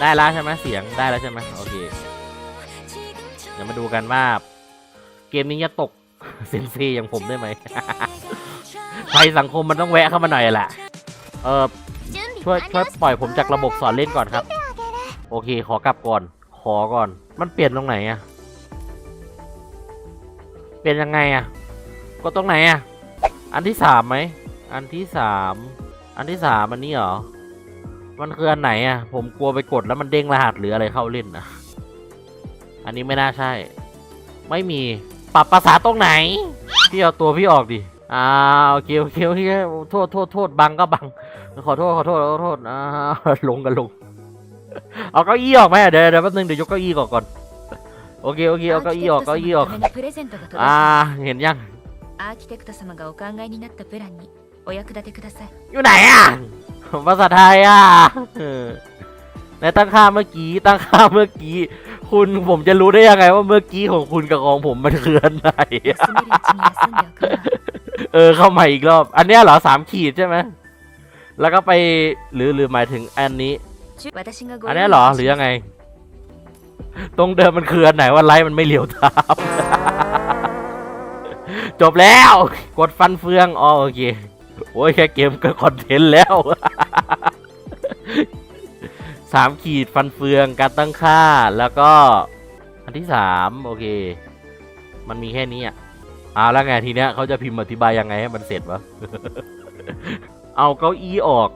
ได้แล้วใช่ไหมเสียงได้แล้วใช่ไหมโอเคเดี๋ยวมาดูกันว่า เกมนี้จะตกเซนซีอย่างผมได้ไหมภัยสังคมมันต้องแวะเข้ามาหน่อยแหละเออช่วยช่วยปล่อยผมจากระบบสอนเล่นก่อนครับ โอเค ขอกลับก่อน ขอก่อน มันเปลี่ยนตรงไหนอะเปลี่ยนยังไงอะก็ตรงไหนอะอันที่สามไหมอันที่สามอันที่สามอันนี้เหรอ มันคืออันไหนอะผมกลัวไปกดแล้วมันเด้งรหัสหรืออะไรเข้าเล่นนะอันนี้ไม่น่าใช่ ไม่มี ปรับภาษาตรงไหน พี่เอาตัวพี่ออกดิ อ่าโอเคโอเคโอเคโทษโทษโทษบังก็บัง ขอโทษขอโทษขอโทษอ่า ลงกันลง เอาเก้าอี้ออกไหมเดี๋ยวเดี๋ยวแป๊บนึงเดี๋ยวยกเก้าอี้ออกก่อน โอเคโอเคเอาเก้าอี้ออกเก้าอี้ออก プレゼントが届い อ่า て เห็นยัง アーキテクト様がお考えになったプランに โอ立てください。อยู่ไหนอะภาษาไทยอะในตั้งค่าเมื่อกี้ตั้งค่าเมื่อกี้ คุณผมจะรู้ได้ยังไงว่าเมื่อกี้ของคุณกับของผมมันคืออนไหนเออเข้ามาอีกรอบ อันเนี้ยเหรอสามขีดใช่ไหมแล้วก็ไปหรือหรือหมายถึงอันนี้ อันนี้เหรอหรือยังไง ตรงเดิมมันคืออนไหนว่าไลท์มันไม่เหลียวตามจบแล้ว กดฟันเฟืองอ๋อโอเค โอ้ยแค่เกมก็คอนเทนต์แล้วสามขีดฟันเฟืองการตั้งค่าแล้วก็อันที่สามโอเค มันมีแค่นี้อะเอาแล้วไงทีเนี้ยเขาจะพิมพ์อธิบายยังไงให้มันเสร็จวะเอาเก้าอี้ออก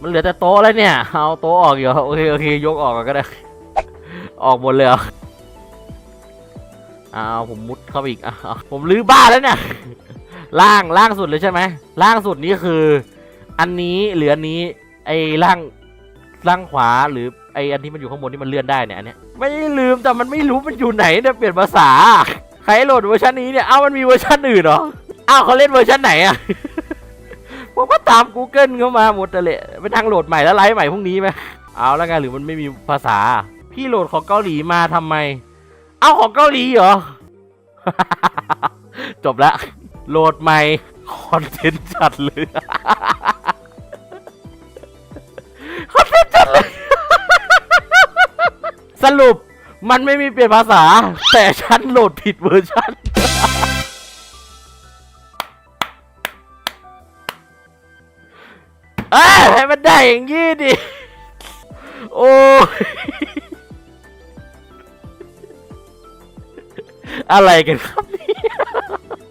มันเหลือแต่โต๊ะแล้วเนี่ย เอาโต๊ะออกอยู่โอเคโอเค ยกออกก็ได้ ออกหมดเลยเอเอาผมมุดเข้าไปอีกอะผมลื้อบ้านแล้วเนี่ย ล่างล่างสุดเลยใช่ไหมล่างสุดนี่คือ อันนี้หรืออันนี้ ไอ้ล่างล่างขวาหรือไอ้อันที่มันอยู่ข้างบนที่มันเลื่อนได้เนี่ยอันเนี้ยไม่ลืมแต่มันไม่รู้มันอยู่ไหนเนี่ยเปลี่ยนภาษาใครโหลดเวอร์ชันนี้เนี่ยเอ้ามันมีเวอร์ชันอื่นเหรออ้าวเขาเล่นเวอร์ชันไหนอะผมก็ตาม Google เข้ามาหมดเลยเป็นทางโหลดใหม่แล้วไลฟ์ใหม่พรุ่งนี้ไหมเอาแล้วไงหรือมันไม่มีภาษา พี่โหลดของเกาหลีมาทำไม เอาของเกาหลีเหรอ จบละ โหลดใหม่คอนเทนต์จัดเลยคอนเทนต์จัดเลย สรุปมันไม่มีเปลี่ยนภาษา แต่ฉันโหลดผิดเวอร์ชันเอ้ยให้มันได้อย่างงี้ดิ โอ้ยอะไรกันครับ